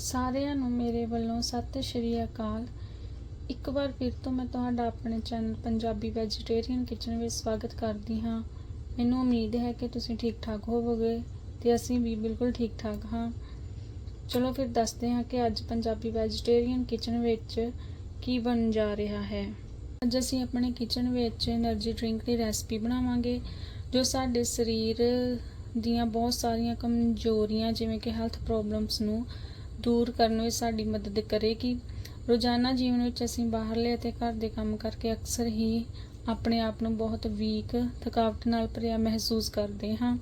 ਸਾਰਿਆਂ ਨੂੰ ਮੇਰੇ ਵੱਲੋਂ ਸਤਿ ਸ਼੍ਰੀ ਅਕਾਲ। ਇੱਕ ਵਾਰ ਫਿਰ ਤੋਂ ਮੈਂ ਤੁਹਾਡਾ ਆਪਣੇ ਚੈਨਲ ਪੰਜਾਬੀ ਵੈਜੀਟੇਰੀਅਨ ਕਿਚਨ ਵਿੱਚ ਸਵਾਗਤ ਕਰਦੀ ਹਾਂ। ਮੈਨੂੰ ਉਮੀਦ ਹੈ ਕਿ ਤੁਸੀਂ ਠੀਕ ਠਾਕ ਹੋਵੋਗੇ ਤੇ ਅਸੀਂ ਵੀ ਬਿਲਕੁਲ ਠੀਕ ਠਾਕ ਹਾਂ। ਚਲੋ ਫਿਰ ਦੱਸਦੇ ਹਾਂ ਕਿ ਅੱਜ ਪੰਜਾਬੀ ਵੈਜੀਟੇਰੀਅਨ ਕਿਚਨ ਵਿੱਚ ਕੀ ਬਣ ਜਾ ਰਿਹਾ ਹੈ। ਅੱਜ ਅਸੀਂ ਆਪਣੇ ਕਿਚਨ ਵਿੱਚ એનર્ਜੀ ਡਰਿੰਕ ਦੀ ਰੈਸਪੀ ਬਣਾਵਾਂਗੇ, ਜੋ ਸਾਡੇ ਸਰੀਰ ਦੀਆਂ ਬਹੁਤ ਸਾਰੀਆਂ ਕਮਜ਼ੋਰੀਆਂ, ਜਿਵੇਂ ਕਿ ਹੈਲਥ ਪ੍ਰੋਬਲਮਸ ਨੂੰ ਦੂਰ ਕਰਨ ਵਿੱਚ ਸਾਡੀ ਮਦਦ ਕਰੇਗੀ। ਰੋਜ਼ਾਨਾ ਜੀਵਨ ਵਿੱਚ ਅਸੀਂ ਬਾਹਰਲੇ ਅਤੇ ਘਰ ਦੇ ਕੰਮ ਕਰਕੇ ਅਕਸਰ ਹੀ ਆਪਣੇ ਆਪ ਨੂੰ ਬਹੁਤ ਵੀਕ, ਥਕਾਵਟ ਨਾਲ ਭਰਿਆ ਮਹਿਸੂਸ ਕਰਦੇ ਹਾਂ।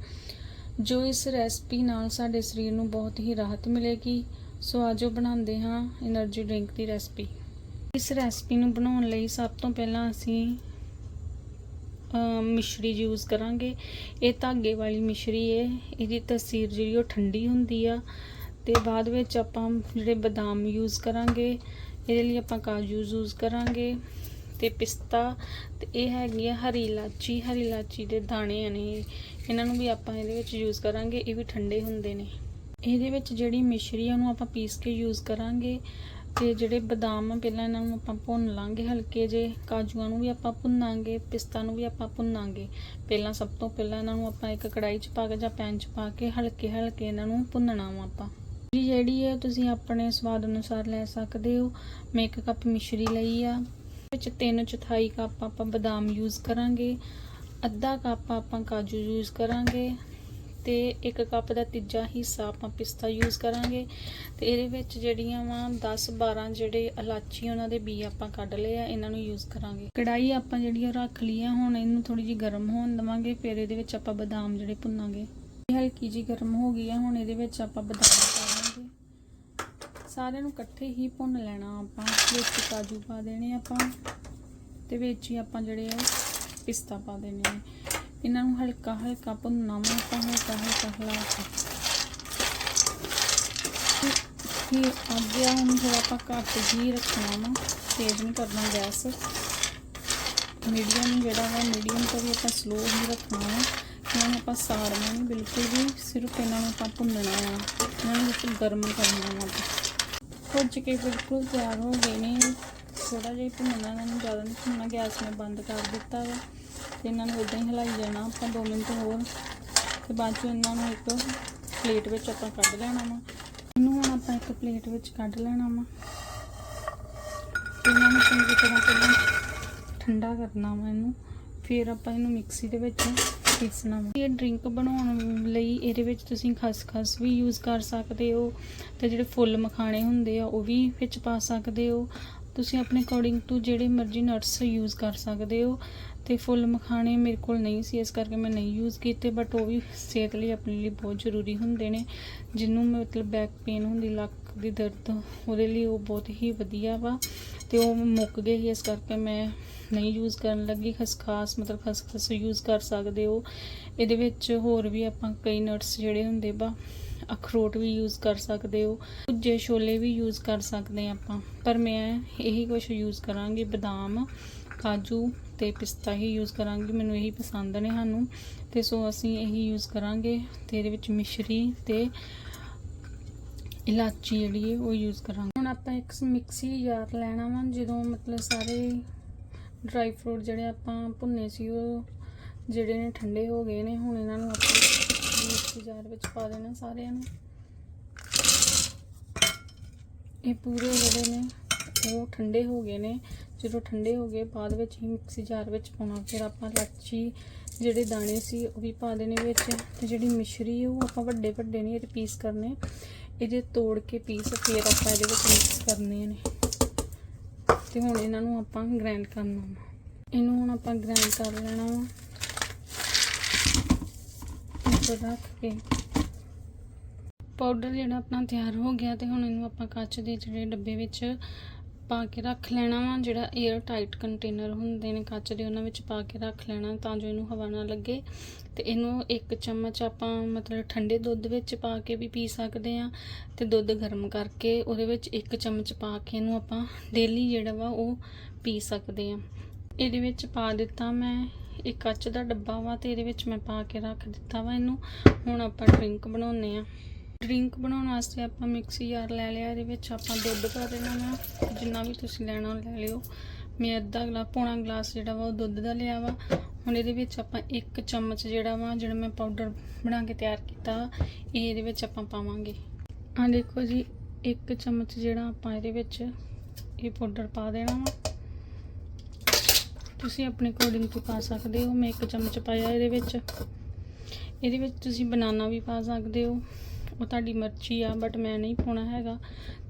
ਜੋ ਇਸ ਰੈਸਪੀ ਨਾਲ ਸਾਡੇ ਸਰੀਰ ਨੂੰ ਬਹੁਤ ਹੀ ਰਾਹਤ ਮਿਲੇਗੀ, ਸੋ ਆਜੋ ਬਣਾਉਂਦੇ ਹਾਂ એનર્ਜੀ ਡਰਿੰਕ ਦੀ ਰੈਸਪੀ। ਇਸ ਰੈਸਪੀ ਨੂੰ ਬਣਾਉਣ ਲਈ ਸਭ ਤੋਂ ਪਹਿਲਾਂ ਅਸੀਂ ਮਿਸ਼ਰੀ ਯੂਜ਼ ਕਰਾਂਗੇ। ਇਹ ਧਾਗੇ ਵਾਲੀ ਮਿਸ਼ਰੀ ਹੈ ਇਹਦੀ ਤਸੀਰ ਜਿਹੜੀ ਉਹ ਠੰਡੀ ਹੁੰਦੀ ਆ। ਤੇ ਬਾਅਦ ਵਿੱਚ ਆਪਾਂ ਜਿਹੜੇ ਬਦਾਮ ਯੂਜ਼ ਕਰਾਂਗੇ, ਇਹਦੇ ਲਈ ਆਪਾਂ ਕਾਜੂ ਯੂਜ਼ ਕਰਾਂਗੇ ਤੇ ਪਿਸਤਾ ਤੇ ਇਹ ਹੈਗੀ ਆ ਹਰੀ ਇਲਾਚੀ ਹਰੀ ਇਲਾਚੀ ਦੇ ਦਾਣੇ ਨੇ, ਇਹਨਾਂ ਨੂੰ ਵੀ ਆਪਾਂ ਇਹਦੇ ਵਿੱਚ ਯੂਜ਼ ਕਰਾਂਗੇ, ਇਹ ਵੀ ਠੰਡੇ ਹੁੰਦੇ ਨੇ। ਇਹਦੇ ਵਿੱਚ ਜਿਹੜੀ ਮਿਸ਼ਰੀ ਆ, ਉਹਨੂੰ ਆਪਾਂ ਪੀਸ ਕੇ ਯੂਜ਼ ਕਰਾਂਗੇ ਤੇ ਜਿਹੜੇ ਬਦਾਮ ਆ, ਪਹਿਲਾਂ ਇਹਨਾਂ ਨੂੰ ਆਪਾਂ ਭੁੰਨ ਲਾਂਗੇ ਹਲਕੇ ਜੇ ਕਾਜੂਆਂ ਨੂੰ ਵੀ ਆਪਾਂ ਭੁੰਨਾਂਗੇ, ਪਿਸਤਾ ਨੂੰ ਵੀ ਆਪਾਂ ਭੁੰਨਾਂਗੇ। ਪਹਿਲਾਂ ਸਭ ਤੋਂ ਪਹਿਲਾਂ ਇਹਨਾਂ ਨੂੰ ਆਪਾਂ ਇੱਕ ਕੜਾਈ 'ਚ ਪਾ ਕੇ ਜਾਂ ਪੈਨ 'ਚ ਪਾ ਕੇ ਹਲਕੇ ਹਲਕੇ ਇਹਨਾਂ ਨੂੰ ਭੁੰਨਣਾ ਵਾ ਆਪਾਂ। ਮਿਸ਼ਰੀ ਜਿਹੜੀ ਹੈ, ਤੁਸੀਂ ਆਪਣੇ ਸਵਾਦ ਅਨੁਸਾਰ ਲੈ ਸਕਦੇ ਹੋ। ਮੈਂ ਇੱਕ ਕੱਪ ਮਿਸ਼ਰੀ ਲਈ ਆ। ਵਿੱਚ 3 ਚੌਥਾਈ ਕੱਪ ਆਪਾਂ ਬਦਾਮ ਯੂਜ਼ ਕਰਾਂਗੇ। ਅੱਧਾ ਕੱਪ ਆਪਾਂ ਕਾਜੂ ਯੂਜ਼ ਕਰਾਂਗੇ ਤੇ ਇੱਕ ਕੱਪ ਦਾ ਤੀਜਾ ਹਿੱਸਾ ਆਪਾਂ ਪਿਸਤਾ ਯੂਜ਼ ਕਰਾਂਗੇ। ਤੇ ਇਹਦੇ ਵਿੱਚ ਜਿਹੜੀਆਂ ਵਾ 10 12 ਜਿਹੜੇ ਇਲਾਚੀ ਉਹਨਾਂ ਦੇ ਬੀ ਆਪਾਂ ਕੱਢ ਲਏ ਆ, ਇਹਨਾਂ ਨੂੰ ਯੂਜ਼ ਕਰਾਂਗੇ। ਕੜਾਈ ਆਪਾਂ ਜਿਹੜੀ ਉਹ ਰੱਖ ਲਈ ਆ, ਹੁਣ ਇਹਨੂੰ ਥੋੜੀ ਜਿਹੀ ਗਰਮ ਹੋਣ ਦਵਾਂਗੇ, ਫਿਰ ਇਹਦੇ ਵਿੱਚ ਆਪਾਂ ਬਦਾਮ ਜਿਹੜੇ ਭੁੰਨਾਂਗੇ। ਇਹ ਹਲਕੀ ਜੀ ਗਰਮ ਹੋ ਗਈ ਆ, ਹੁਣ ਇਹਦੇ ਵਿੱਚ ਆਪਾਂ ਬਦਾਮ ਸਾਰਿਆਂ ਨੂੰ ਇਕੱਠੇ ਹੀ ਭੁੰਨ ਲੈਣਾ ਆਪਾਂ, ਵਿੱਚ ਕਾਜੂ ਪਾ ਦੇਣੇ ਆਪਾਂ ਤੇ ਵਿੱਚ ਹੀ ਆਪਾਂ ਜਿਹੜੇ ਆ ਪਿਸਤਾ ਪਾ ਦੇਣੇ ਆ। ਇਹਨਾਂ ਨੂੰ ਹਲਕਾ ਹਲਕਾ ਭੁੰਨਣਾ ਵਾ, ਆਪਾਂ ਹਲਕਾ ਹਲਕਾ ਹਿਲਾ ਕੇ। ਫਿਰ ਅੱਗੇ ਆ ਹੁਣ ਥੋੜਾ ਆਪਾਂ ਘੱਟ ਹੀ ਰੱਖਣਾ ਵਾ ਤੇਜ਼ ਨਹੀਂ ਕਰਨਾ ਗੈਸ। ਮੀਡੀਅਮ ਜਿਹੜਾ ਵਾ, ਮੀਡੀਅਮ ਤੋਂ ਵੀ ਆਪਾਂ ਸਲੋ ਹੀ ਰੱਖਣਾ ਵਾ। ਇਹਨਾਂ ਨੂੰ ਆਪਾਂ ਸਾੜਨਾ ਨਹੀਂ ਬਿਲਕੁਲ ਵੀ ਸਿਰਫ ਇਹਨਾਂ ਨੂੰ ਆਪਾਂ ਭੁੰਨਣਾ ਆ ਇਹਨਾਂ ਨੂੰ ਗਰਮ ਕਰਨਾ ਵਾ ਭੁੱਜ ਕੇ ਬਿਲਕੁਲ ਤਿਆਰ ਹੋ ਗਏ ਨੇ। ਥੋੜਾ ਜਿਹਾ ਭੁੰਨਣਾ ਇਹਨਾਂ ਨੂੰ ਜ਼ਿਆਦਾ ਨਹੀਂ ਭੁੰਨਣਾ ਗੈਸ ਮੈਂ ਬੰਦ ਕਰ ਦਿੱਤਾ ਵਾ। ਤੇ ਇਹਨਾਂ ਨੂੰ ਇਦਾਂ ਹੀ ਹਿਲਾਈ ਜਾਣਾ, ਆਪਾਂ 2 ਮਿੰਟ ਹੋਰ। ਤੇ ਬਾਅਦ ਚ ਇਹਨਾਂ ਨੂੰ ਇੱਕ ਪਲੇਟ ਵਿੱਚ ਆਪਾਂ ਕੱਢ ਲੈਣਾ ਵਾ। ਇਹਨੂੰ ਹੁਣ ਆਪਾਂ ਇੱਕ ਪਲੇਟ ਵਿੱਚ ਕੱਢ ਲੈਣਾ ਵਾ। ਇਹਨਾਂ ਨੂੰ ਚੰਗੀ ਤਰ੍ਹਾਂ ਪਹਿਲਾਂ ਠੰਡਾ ਕਰਨਾ ਵਾ ਇਹਨੂੰ। ਫਿਰ ਆਪਾਂ ਇਹਨੂੰ ਮਿਕਸੀ ਦੇ ਵਿੱਚ ਪੀਸਣਾ ਵਾ ਇਹ ਡਰਿੰਕ ਬਣਾਉਣ ਲਈ ਇਹਦੇ ਵਿੱਚ ਤੁਸੀਂ ਖਸਖਸ ਵੀ ਯੂਜ਼ ਕਰ ਸਕਦੇ ਹੋ ਤੇ ਜਿਹੜੇ ਫੁੱਲ ਮਖਾਣੇ ਹੁੰਦੇ ਆ, ਉਹ ਵੀ ਵਿੱਚ ਪਾ ਸਕਦੇ ਹੋ। ਤੁਸੀਂ ਆਪਣੇ ਅਕੋਰਡਿੰਗ ਟੂ ਜਿਹੜੇ ਮਰਜ਼ੀ ਨਟਸ ਯੂਜ਼ ਕਰ ਸਕਦੇ ਹੋ। ਤੇ ਫੁੱਲ ਮਖਾਣੇ ਮੇਰੇ ਕੋਲ ਨਹੀਂ ਸੀ, ਇਸ ਕਰਕੇ ਮੈਂ ਨਹੀਂ ਯੂਜ਼ ਕੀਤੇ ਬਟ ਉਹ ਵੀ ਸਿਹਤ ਲਈ ਆਪਣੇ ਲਈ ਬਹੁਤ ਜ਼ਰੂਰੀ ਹੁੰਦੇ ਨੇ, ਜਿਹਨੂੰ ਮਤਲਬ ਬੈਕ ਪੇਨ ਹੁੰਦੀ, ਲੱਕ ਦੀ ਦਰਦ, ਉਹਦੇ ਲਈ ਉਹ ਬਹੁਤ ਹੀ ਵਧੀਆ ਵਾ, ਤੇ ਉਹ ਮੁੱਕ ਗਏ ਸੀ, ਇਸ ਕਰਕੇ ਮੈਂ ਨਹੀਂ ਯੂਜ਼ ਕਰਨ ਲੱਗੀ ਖਸਖਾਸ ਮਤਲਬ ਖਸਖਸ ਯੂਜ਼ ਕਰ ਸਕਦੇ ਹੋ ਇਹਦੇ ਵਿੱਚ ਹੋਰ ਵੀ ਆਪਾਂ ਕਈ ਨਟਸ ਜਿਹੜੇ ਹੁੰਦੇ ਬਾ ਅਖਰੋਟ ਵੀ ਯੂਜ਼ ਕਰ ਸਕਦੇ ਹੋ ਭੁੱਜੇ ਛੋਲੇ ਵੀ ਯੂਜ਼ ਕਰ ਸਕਦੇ ਆਪਾਂ, ਪਰ ਮੈਂ ਇਹੀ ਕੁਝ ਯੂਜ਼ ਕਰਾਂਗੀ, ਬਦਾਮ ਕਾਜੂ ਤੇ ਪਿਸਤਾ ਹੀ ਯੂਜ਼ ਕਰਾਂਗੀ, ਮੈਨੂੰ ਇਹੀ ਪਸੰਦ ਨੇ ਸਾਨੂੰ। ਤੇ ਸੋ ਅਸੀਂ ਇਹੀ ਯੂਜ਼ ਕਰਾਂਗੇ ਤੇ ਇਹਦੇ ਵਿੱਚ ਮਿਸ਼ਰੀ ਤੇ ਇਲਾਚੀ ਜਿਹੜੀ ਹੈ ਉਹ ਯੂਜ਼ ਕਰਾਂਗੇ। ਹੁਣ ਆਪਾਂ ਇੱਕ ਮਿਕਸੀ ਜਾਰ ਲੈਣਾ ਵਾ, ਜਦੋਂ ਮਤਲਬ ਸਾਰੇ ਡਰਾਈ ਫਰੂਟ ਜਿਹੜੇ ਆਪਾਂ ਭੁੰਨੇ ਸੀ, ਉਹ ਜਿਹੜੇ ਨੇ ਠੰਡੇ ਹੋ ਗਏ ਨੇ, ਹੁਣ ਇਹਨਾਂ ਨੂੰ ਆਪਾਂ ਮਿਕਸੀ ਜਾਰ ਵਿੱਚ ਪਾ ਦੇਣਾ ਸਾਰਿਆਂ ਨੂੰ। ਇਹ ਪੂਰੇ ਜਿਹੜੇ ਨੇ, ਉਹ ਠੰਡੇ ਹੋ ਗਏ ਨੇ। ਜਦੋਂ ਠੰਡੇ ਹੋ ਗਏ, ਬਾਅਦ ਵਿੱਚ ਹੀ ਮਿਕਸੀ ਜਾਰ ਵਿੱਚ ਪਾਉਣਾ, ਫਿਰ ਆਪਾਂ ਲਾਚੀ ਜਿਹੜੇ ਦਾਣੇ ਸੀ ਉਹ ਵੀ ਪਾ ਦੇਣੇ ਵਿੱਚ ਤੇ ਜਿਹੜੀ ਮਿਸ਼ਰੀ ਉਹ ਆਪਾਂ ਵੱਡੇ ਵੱਡੇ ਨਹੀਂ ਇਹਦੇ ਪੀਸ ਕਰਨੇ ਇਹਦੇ ਤੋੜ ਕੇ ਪੀਸ ਫਿਰ ਆਪਾਂ ਇਹਦੇ ਵਿੱਚ ਮਿਕਸ ਕਰਨੇ ਨੇ। ਤੇ ਹੁਣ ਇਹਨਾਂ ਨੂੰ ਆਪਾਂ ਗ੍ਰਾਈਂਡ ਕਰਨਾ ਵਾ। ਇਹਨੂੰ ਹੁਣ ਆਪਾਂ ਗ੍ਰਾਈਂਡ ਕਰ ਲੈਣਾ ਵਾ। ਉੱਪਰ ਰੱਖ ਕੇ। ਪਾਊਡਰ ਜਿਹੜਾ ਆਪਣਾ ਤਿਆਰ ਹੋ ਗਿਆ ਤੇ ਹੁਣ ਇਹਨੂੰ ਆਪਾਂ ਕੱਚ ਦੇ ਜਿਹੜੇ ਡੱਬੇ ਵਿੱਚ ਪਾ ਕੇ ਰੱਖ ਲੈਣਾ ਵਾ, ਜਿਹੜਾ 에ਅਰ ਟਾਈਟ ਕੰਟੇਨਰ ਹੁੰਦੇ ਨੇ ਕੱਚ ਦੇ, ਉਹਨਾਂ ਵਿੱਚ ਪਾ ਕੇ ਰੱਖ ਲੈਣਾ ਤਾਂ ਜੋ ਇਹਨੂੰ ਹਵਾ ਨਾ ਲੱਗੇ। ਤੇ ਇਹਨੂੰ ਇੱਕ ਚਮਚ ਆਪਾਂ ਮਤਲਬ ਠੰਡੇ ਦੁੱਧ ਵਿੱਚ ਪਾ ਕੇ ਵੀ ਪੀ ਸਕਦੇ ਆ ਤੇ ਦੁੱਧ ਗਰਮ ਕਰਕੇ ਉਹਦੇ ਵਿੱਚ ਇੱਕ ਚਮਚ ਪਾ ਕੇ ਇਹਨੂੰ ਆਪਾਂ ਡੇਲੀ ਜਿਹੜਾ ਵਾ ਉਹ ਪੀ ਸਕਦੇ ਆ ਇਹਦੇ ਵਿੱਚ ਪਾ ਦਿੱਤਾ ਮੈਂ, ਇਹ ਕੱਚ ਦਾ ਡੱਬਾ ਵਾ ਤੇ ਇਹਦੇ ਵਿੱਚ ਮੈਂ ਪਾ ਕੇ ਰੱਖ ਦਿੱਤਾ ਵਾ ਇਹਨੂੰ। ਹੁਣ ਆਪਾਂ ਡਰਿੰਕ ਬਣਾਉਨੇ ਆ ਡਰਿੰਕ ਬਣਾਉਣ ਵਾਸਤੇ ਆਪਾਂ ਮਿਕਸੀ ਜਾਰ ਲੈ ਲਿਆ ਇਹਦੇ ਵਿੱਚ ਆਪਾਂ ਦੁੱਧ ਪਾ ਦੇਣਾ ਵਾ ਜਿੰਨਾ ਵੀ ਤੁਸੀਂ ਲੈਣਾ ਲੈ ਲਿਓ। ਮੈਂ ਅੱਧਾ ਗਲਾਸ ਪੌਣਾ ਗਲਾਸ ਜਿਹੜਾ ਵਾ ਉਹ ਦੁੱਧ ਦਾ ਲਿਆ ਵਾ। ਹੁਣ ਇਹਦੇ ਵਿੱਚ ਆਪਾਂ ਇੱਕ ਚਮਚ ਜਿਹੜਾ ਵਾ ਜਿਹੜਾ ਮੈਂ ਪਾਊਡਰ ਬਣਾ ਕੇ ਤਿਆਰ ਕੀਤਾ ਵਾ, ਇਹ ਇਹਦੇ ਵਿੱਚ ਆਪਾਂ ਪਾਵਾਂਗੇ। ਆ ਦੇਖੋ ਜੀ ਇੱਕ ਚਮਚ ਜਿਹੜਾ ਆਪਾਂ ਇਹਦੇ ਵਿੱਚ ਇਹ ਪਾਊਡਰ ਪਾ ਦੇਣਾ ਵਾ। ਤੁਸੀਂ ਆਪਣੇ ਅਕੋਰਡਿੰਗ ਤੋਂ ਪਾ ਸਕਦੇ ਹੋ ਮੈਂ ਇੱਕ ਚਮਚ ਪਾਇਆ ਇਹਦੇ ਵਿੱਚ। ਇਹਦੇ ਵਿੱਚ ਤੁਸੀਂ ਬਨਾਨਾ ਵੀ ਪਾ ਸਕਦੇ ਹੋ। ਉਹ ਤੁਹਾਡੀ ਮਰਜ਼ੀ ਆ ਬਟ ਮੈਂ ਨਹੀਂ ਪਾਉਣਾ ਹੈਗਾ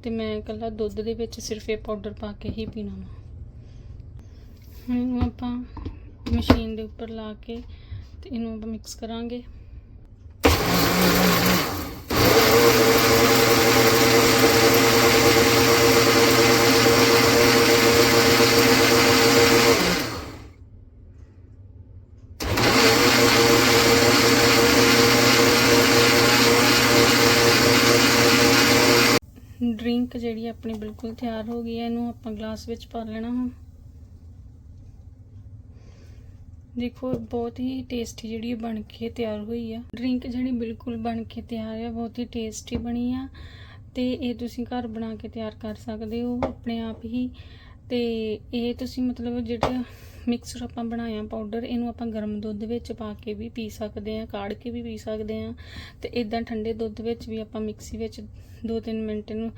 ਤੇ ਮੈਂ ਇਕੱਲਾ ਦੁੱਧ ਦੇ ਵਿੱਚ ਸਿਰਫ ਇਹ ਪਾਊਡਰ ਪਾ ਕੇ ਹੀ ਪੀਣਾ ਵਾ। ਹੁਣ ਇਹਨੂੰ ਆਪਾਂ ਮਸ਼ੀਨ ਦੇ ਉੱਪਰ ਲਾ ਕੇ ਤੇ ਇਹਨੂੰ ਆਪਾਂ ਮਿਕਸ ਕਰਾਂਗੇ। ਡਰਿੰਕ ਜਿਹੜੀ ਆਪਣੀ ਬਿਲਕੁਲ ਤਿਆਰ ਹੋ ਗਈ ਹੈ ਇਹਨੂੰ ਆਪਾਂ ਗਲਾਸ ਵਿੱਚ ਪਾ ਲੈਣਾ ਹੁਣ ਦੇਖੋ, ਬਹੁਤ ਹੀ ਟੇਸਟੀ ਜਿਹੜੀ ਬਣ ਕੇ ਤਿਆਰ ਹੋਈ ਆ। ਡਰਿੰਕ ਜਿਹੜੀ ਬਿਲਕੁਲ ਬਣ ਕੇ ਤਿਆਰ ਆ, ਬਹੁਤ ਹੀ ਟੇਸਟੀ ਬਣੀ ਆ ਤੇ ਇਹ ਤੁਸੀਂ ਘਰ ਬਣਾ ਕੇ ਤਿਆਰ ਕਰ ਸਕਦੇ ਹੋ, ਆਪਣੇ ਆਪ ਹੀ ਤੇ ਇਹ ਤੁਸੀਂ ਮਤਲਬ ਜਿਹੜਾ ਮਿਕਸਰ ਆਪਾਂ ਬਣਾਇਆ ਪਾਊਡਰ ਇਹਨੂੰ ਆਪਾਂ ਗਰਮ ਦੁੱਧ ਵਿੱਚ ਪਾ ਕੇ ਵੀ ਪੀ ਸਕਦੇ ਆ ਕਾੜ ਕੇ ਵੀ ਪੀ ਸਕਦੇ ਆ ਤੇ ਇਦਾਂ ਠੰਡੇ ਦੁੱਧ ਵਿੱਚ ਵੀ ਆਪਾਂ ਮਿਕਸੀ ਵਿੱਚ 2-3 ਮਿੰਟ ਇਹਨੂੰ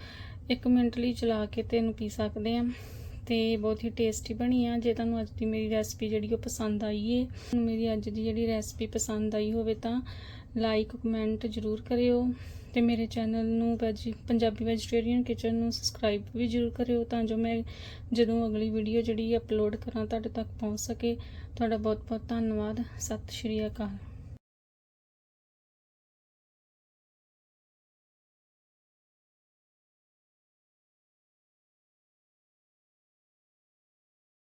1 ਮਿੰਟ ਲਈ ਚਲਾ ਕੇ ਤੇ ਇਹਨੂੰ ਪੀ ਸਕਦੇ ਆ ਤੇ ਬਹੁਤ ਹੀ ਟੇਸਟੀ ਬਣੀ ਆ। ਜੇ ਤੁਹਾਨੂੰ ਅੱਜ ਦੀ ਮੇਰੀ ਰੈਸਪੀ ਜਿਹੜੀ ਉਹ ਪਸੰਦ ਆਈ ਏ ਮੇਰੀ ਅੱਜ ਦੀ ਜਿਹੜੀ ਰੈਸਪੀ ਪਸੰਦ ਆਈ ਹੋਵੇ ਤਾਂ ਲਾਈਕ ਕਮੈਂਟ ਜ਼ਰੂਰ ਕਰਿਓ ਤੇ ਮੇਰੇ ਚੈਨਲ ਨੂੰ ਵੈਜ ਪੰਜਾਬੀ ਵੈਜੀਟੇਰੀਅਨ ਕਿਚਨ ਨੂੰ ਸਬਸਕ੍ਰਾਈਬ ਵੀ ਜ਼ਰੂਰ ਕਰਿਓ ਤਾਂ ਜੋ ਮੈਂ ਜਦੋਂ ਅਗਲੀ ਵੀਡੀਓ ਜਿਹੜੀ ਅਪਲੋਡ ਕਰਾਂ ਤੁਹਾਡੇ ਤੱਕ ਪਹੁੰਚ ਸਕੇ। ਤੁਹਾਡਾ ਬਹੁਤ ਬਹੁਤ ਧੰਨਵਾਦ। ਸਤਿ ਸ਼੍ਰੀ ਅਕਾਲ।